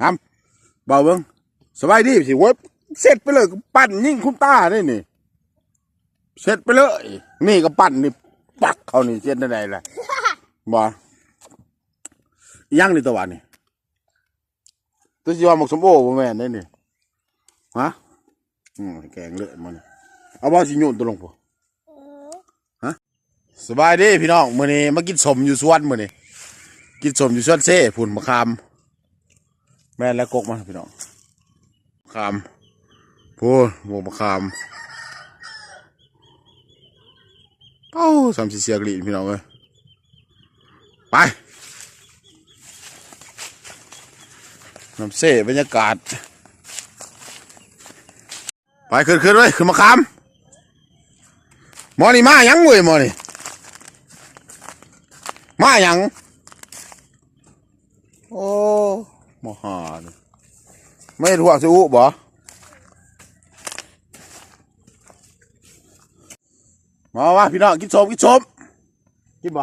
ครับเบาเบิ้งสบายดีสิเว้ยเสร็จไปเลยก็ปั่นยิ่งคุ้มตาได้นี่ เสร็จไปเลย นี่ก็ปั่นนี่ ปักเขานี่เสร็จได้ไงล่ะบ่อีหยังนี่ตัววานี่ตัวสิว่าหมกสมโอบ่แม่นได้นี่ฮะอืมแกงเลือดมันเอาบ่สิโยนตัวลงพอฮะสบายดีพี่น้องมื้อนี้มากินสมอยู่สวนมื้อนี้กินสมอยู่สวนเซ่พุ่นมะขาม แม่แล้วกกมาพี่น้องขามพูบวกมะขามเอ้าสามสิเสียกลีนพี่น้องเอ้ยไปน้ำเซ่บรรยากาศ ไปขึ้นขึ้นเลยขึ้นมะขามมอนี่มายังเว้ยมอนี่มายัง โอ้ มหาเลยไม่ถั่วซิอุบ่มาว่าพี่น้องกินสมกินสมกินบ่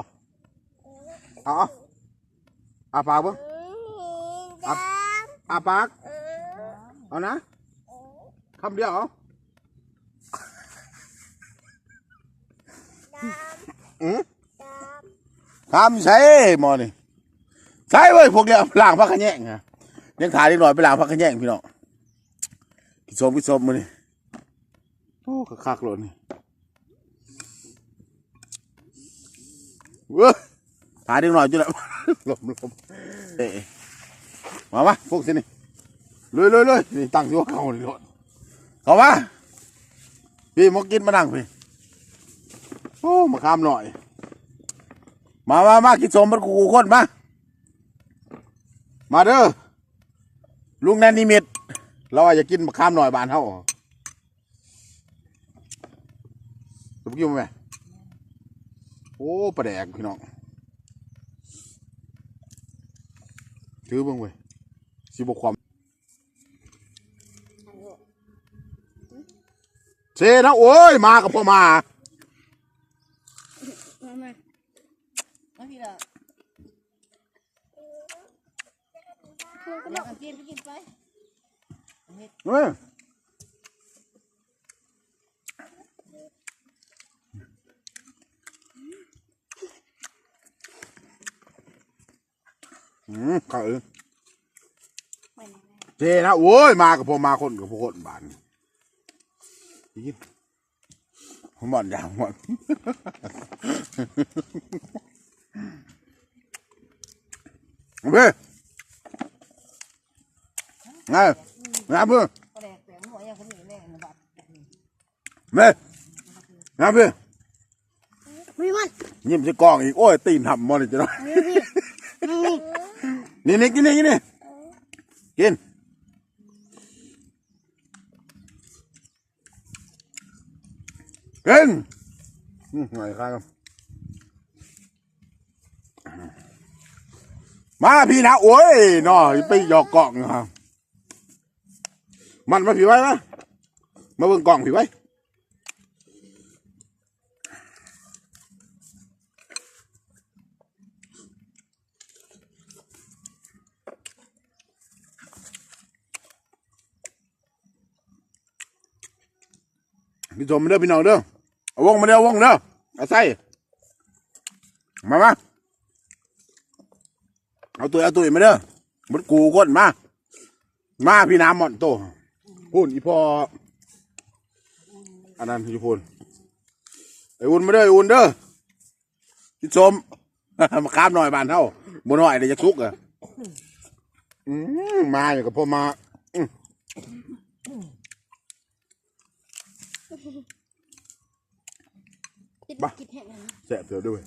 เอาเอาอาปากเบิ่งอาอาปากเอานะคำเดียวเอาอืมคำใช่หมอนี่ใช่เว้ยพวกเนี้ยล้างพักขะแยงฮะ ยังถ่ายนิดหน่อยไปล้างพักขะแย่งพี่น้องกินส้มกินส้มมานี่โอ้คักๆเลยนี่เว้ยถ่ายนิดหน่อยจุดละลมลมเอ๊ะมามาพวกสินี่เลยเลยเลยนี่ตั้งที่ว่าเขาเลยโลดเขามาพี่มกินมานั่งพี่โอ้มาข้ามหน่อย มามามากินสมมันกูคนมา มาเด้อ ลุงแนนนิมิตเราอาจจะกินมะขามหน่อยบานเท่าจะกินไหมโอ้ปลาแดกพี่น้องถือเบิ่งเว้ยสิบความเซนะโอ้ยมากับพ่อมามามามาพี่ละอยากกินไปกินไป เฮ้ยอืมเขาเออ ไปไหน เจนะโอ้ยมากับพ่อมาคนกับพ่อคนบานยินผมบ่อนยางหมดโอเคไงนะเพื่อนก็แดกแปลงหัวยังคนนี้แน่นบัดเม่นะเพื่อนวิมันยิ้มจะกล้องอีกโอ้ยตีนทำมอนี่จะน้อยนี่นี่นี่นี่กินนี่กินนี่กิน กินหน่อยข้างกันมาพี่นะ โอ้ยน้อไปหยอกกล่องครับมันมาผีไว้ไหมมาเบิ่งกล่องผีไว้พี่ชมมาเด้อพี่น้องเด้อ วงมาเด้อวงเด้อเอาใส่มามาเอาตัวเอาตัวมาเด้อมันกูก้นมา มาพี่น้ำหมอนโตพูนอีพออันนั้นพี่พูนไอ้อุ่นมาเด้อไอ้อุ่นเด้อพี่ชมมาข้ามหน่อยบานเท่าบ่หน่อยเดี๋ยวจะทุกข์อะมมาอย่างกับพ่อมา กินกินแห้งนะแสบเสือด้วย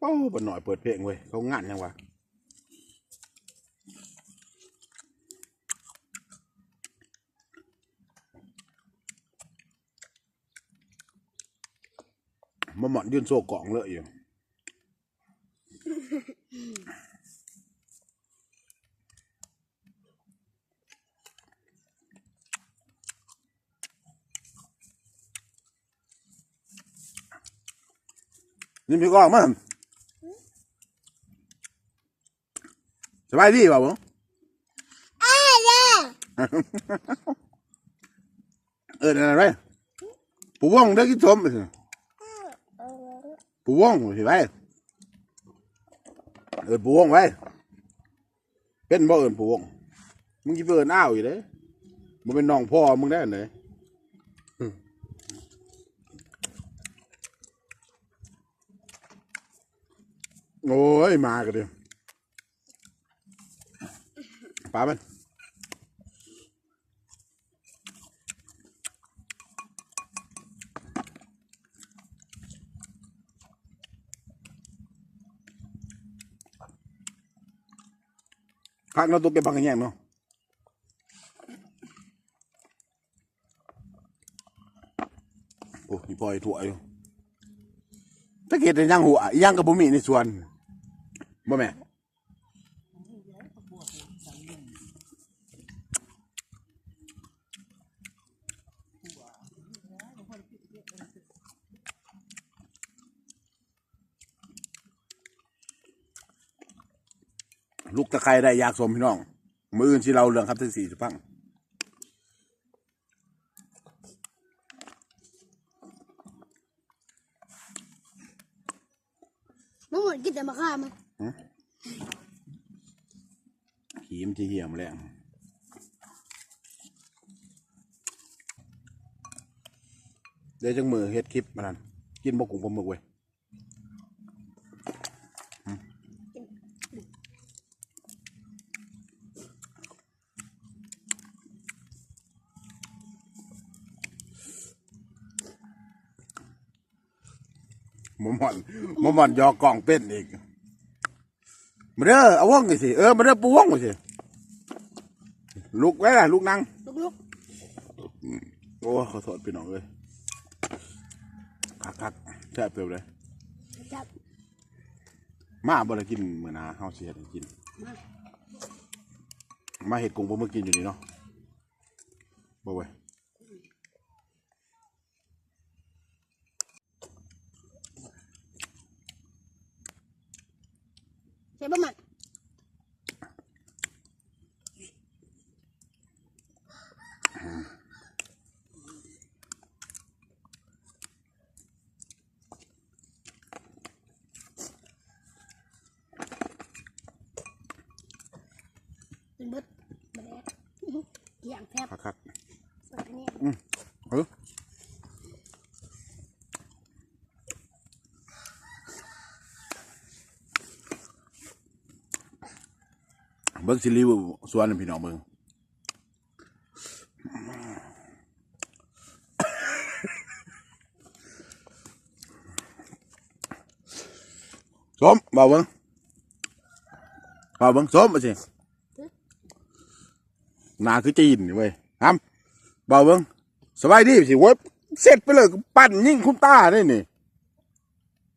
โอ้บนหน่อยเปิดเพลงเว้ยเขางันยังวะมาหมอนยืนโซ่กล่องเลยอยู่ นี่พี่กองมาสบายดีเปล่าบ่เอ้ยเด้อเออนั่นอะไรผู้ว่องได้กินสมไปสิผู้ว่องสิไปเอินผู้ว่องไว้เป็นบ่เอินผู้ว่องมึงจะเอินอ้าวอยู่เด้มึงเป็นน้องพ่อมึงได้ไหน โอ้ยมากันเดียวปลามันพักเราตัวเก็บพักกันแย่งเนาะโอ้ยปล่อยถั่วอยู่ถ้าเกิดได้ย่างหัวย่างกับบุมีในส่วน บ่แม่ลูกตะไคร้ได้ยากสมพี่น้อง มืออื่นที่เราเรื่องครับทั้งสี่สุพังน้องหมดกินแต่มะข่ามัน ขีมที่เหี่ยมแล้วเดี๋ยวจังมือเฮ็ดคลิปมานั่นกินบกุ้งปลาหมึกเว้ยมอมอนมอมอนยอกกล่องเป็นอีก มาเด้อเอาว่องกันสิเออมาเด้อปูว่องกันสิลุกไว้ล่ะลุกนั่งลุกโอ้ขอโทษพี่น้องเลยคักคักๆแซ่บเติบเลยๆจับมาบ่ได้กินเหมือนนาเฮาสิเฮ็ดให้กิน มาเห็ดกงบ่มากินอยู่นี่เนาะบ่เว้ย ใช่ป่มันเป็นเบิดแล้วอย่างแทบคักคัก สักนี้ ๆเออ เบิ่งสิวิวสวนพี่น้องเบิงสมบ่าวเบิงบ่าวเบิงสมมาสิหนาคือจีนนี่เว้ยครับเบาเบิงสบายดีสิเว้ยเสร็จไปเลยปั่นยิ่งคุณตาได้นี่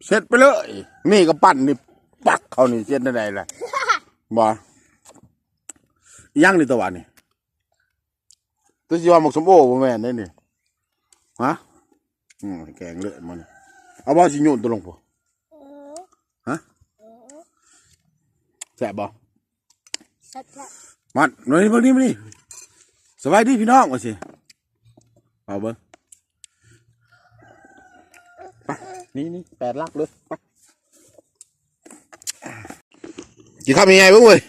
เสร็จไปเลย นี่ก็ปั่นนี่ปักเขานี่เสร็จได้ไงล่ะบ่ ยังนี่ตัววานี่ตัวสิว่าหมกสมโอบ่แม่นได้นี่ฮะอืมแกงเลือดมันเอาบ่สิโยนตัวลงพอเออฮะเออแซ่บบ่สักละมันมานี่มานี่มานี่สบายดีพี่น้องว่าสิเอาเบิ้งไปนี่นี่แปดลักเลยไปกินข้าวมีไงเบ้างเว้ย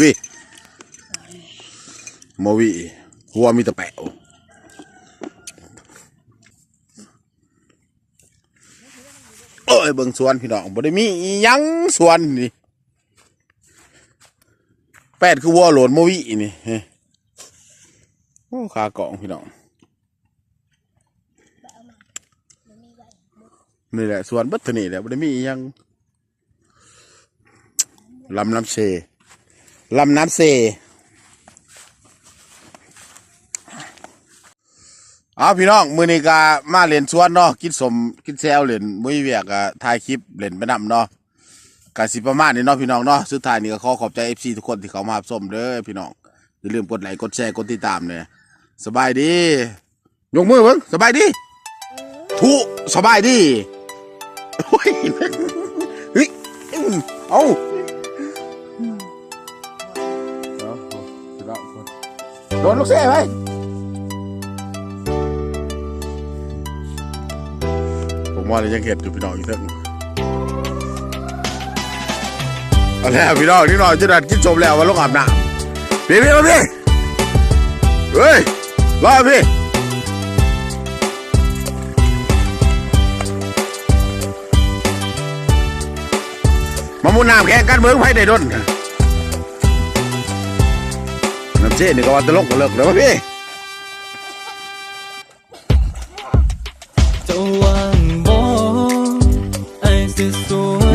วิโมวิหัวมีแต่แปะโอ้ยเบิ่งสวนพี่น้องบ่ได้มียังสวนนี่แปดคือวัวโหลนโมวินี่ฮโอ้ขากล่องพี่น้องนี่แหละสวนบัตนี่แหละบ่ได้มียังลำน้ำเซลำน้ำเซ เอาพี่น้องมือนี้ก็มาเล่นสวนเนาะกินสมกินแซวเล่นมุ้ยเวียกก็ถ่ายคลิปเล่นไปนำเนาะกสิประมาณนี้เนาะพี่น้องเนาะสุดท้ายนี่ก็ขอขอบใจ FC ทุกคนที่เขามารับชมเด้อพี่น้องอย่าลืมกดไลค์กดแชร์กดติดตามเนี่ยสบายดียกมือเบิ่งสบายดีทุสบายดีโอ้ยเฮ้ยเอาเอาโดนลูกเซ่ไหม ผมว่าเลยยังเห็ดอยู่พี่น้องอีกเสักเอาแล้วพี่น้องนี่น่อยจะดัดกินชมแล้วว่าลงอาบน้ำพี่พี่มาพี่เฮ้ยรอพี่มามุนน้ำแข่งกันเมืองไฟได้ดนน้ำเช่นี่ก็ว่าตลกก็เลิกแล้วพี่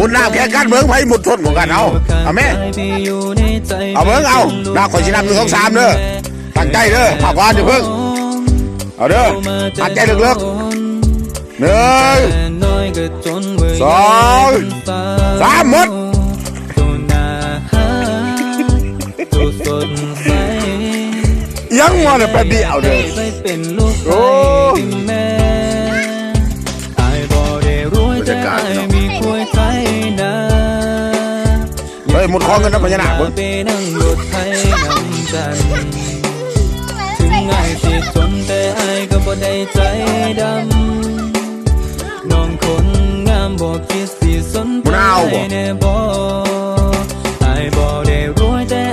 นน้ำแข่งกันเมืองไฟหมุดทนของกันเอาเอาแม่เอาเบิ่งเอาน้าขอชินับหนึ่งสองสามเด้อตั้งใจเด้อภาพวานอย่าเพิ่งเอาเด้อตั้งใจลึกๆหนึ่งสองสามหมดตัวหน้าหาตัวสดใสยังมาเนี่ยแป๊บเดียวเด้อไปเป็นลูกโอ้ไผ่แม่อ หมุดคอเงินน้ำพญานาคเบิ่งไปนั่งรถไทยนำกันถึงง่ายสิจนแต่อายก็บ่ได้ใจดำน้องคนงามบ่คิดสิสนใจแน่บ่อายบ่ได้รวยแต่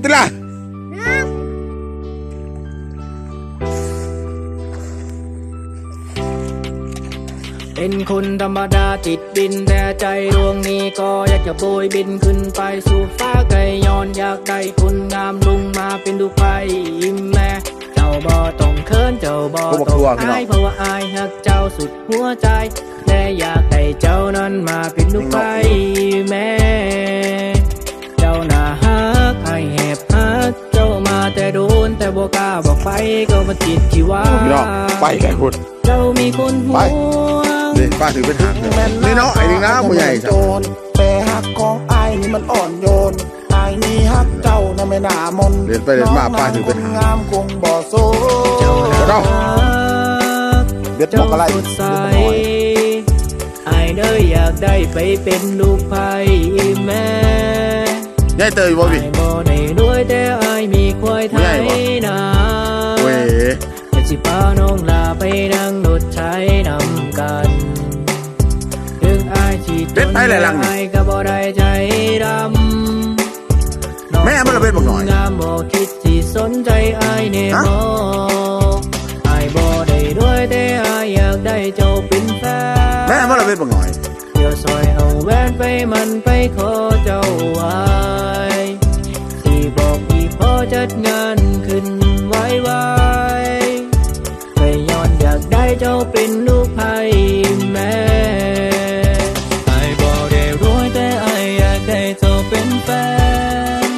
หมดติละเป็นคนธรรมดาติดดินแต่ใจดวงนี้ก็อยากจะโบยบินขึ้นไปสู่ฟ้าไกลย้อนอยากได้คนงามลงมาเป็นดูไฟยิ้มแม่เจ้าบ่ต้องเขินเจ้าบ่ต้องอายเพราะว่าอายหักเจ้าสุดหัวใจและอยากให้เจ้านั้นมาเป็นดูไฟแม่ แต่โดนแต่บ่กล้าบอกไปก็มาติดที่ว่าพี่น้องไปแก่คุณเจ้ามีคนห่วไปงนี่ป้าถือเป็นหางเลยนี่เนาะไอ้นี่นะผู้ใหญ่โจรแต่หักของไอ้ายนี่มันอ่อนโยนไอ้ายนี่หักเจ้านะไม่น่ามนเดินไปเดินมาป้าถือเป็นหางงามคงบ่โซเจ้าน่าเจ้ารักเบ็ดบเจ้าอกอะไรสดใสเบ็ดบอกน้อยไอ้เด้ออยากได้ไปเป็นลูกไผ่แม่ยายเตยบ่ไอ้พี่บ่ได้ด้วยแต่ไอ้มี ควายไทใหญ่ยบ่นาเว้ยจะสิพาน้องลาไปนั่งรถใช้นำกันถึงไอ้ที่จเบ็ดนไปหลายหลังนี่ไอ้ก็บ่ได้ใจดำแม่มันละเบ็ดบักหน่อยงามบ่คิดที่สนใจไอ้แน่ฮะบ่ไอ้บ่ได้ด้วยแต่ไอ้อยากได้เจ้าเป็นแฟนแม่มันละเบ็ดบักหน่อยเดี๋ยวซอยเอาแหวนไปมันไปขอเจ้าไว้ที่บอกพี่พอ จัดงานขึ้นไว้ไว้ไปย้อนอยากได้เจ้าเป็นลูกไผ่แม่ไอ้บ่ได้รวยแต่ไอ้อยากได้เจ้าเป็นแฟน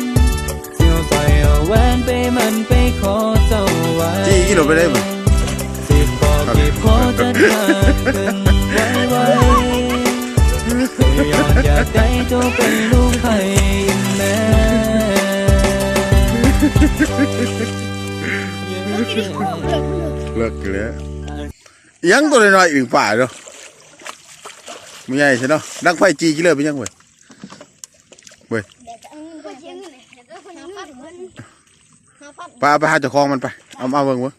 เสียวใส่เอาแหวนไปมันไปขอเจ้าไว้จี้กิโลไปได้บ่สิบอกพี่พอจัดงานขึ้นไว้ไว้อยากอยากได้เจ้าเป็นลูกไผ่ เลิกแล้วยังตัวน้อยๆอีกฝ่าเนาะไม่ใหญ่ใช่เนาะดังไฟจีกี่เลยเป็นยังเว้ยเด็กอันนี้ก็เจ๊งเลยเด็กก็คนนี้มันหาฟันไปเอาไปหาเจ้าของมันไปเอามาเบิ่งเว้ย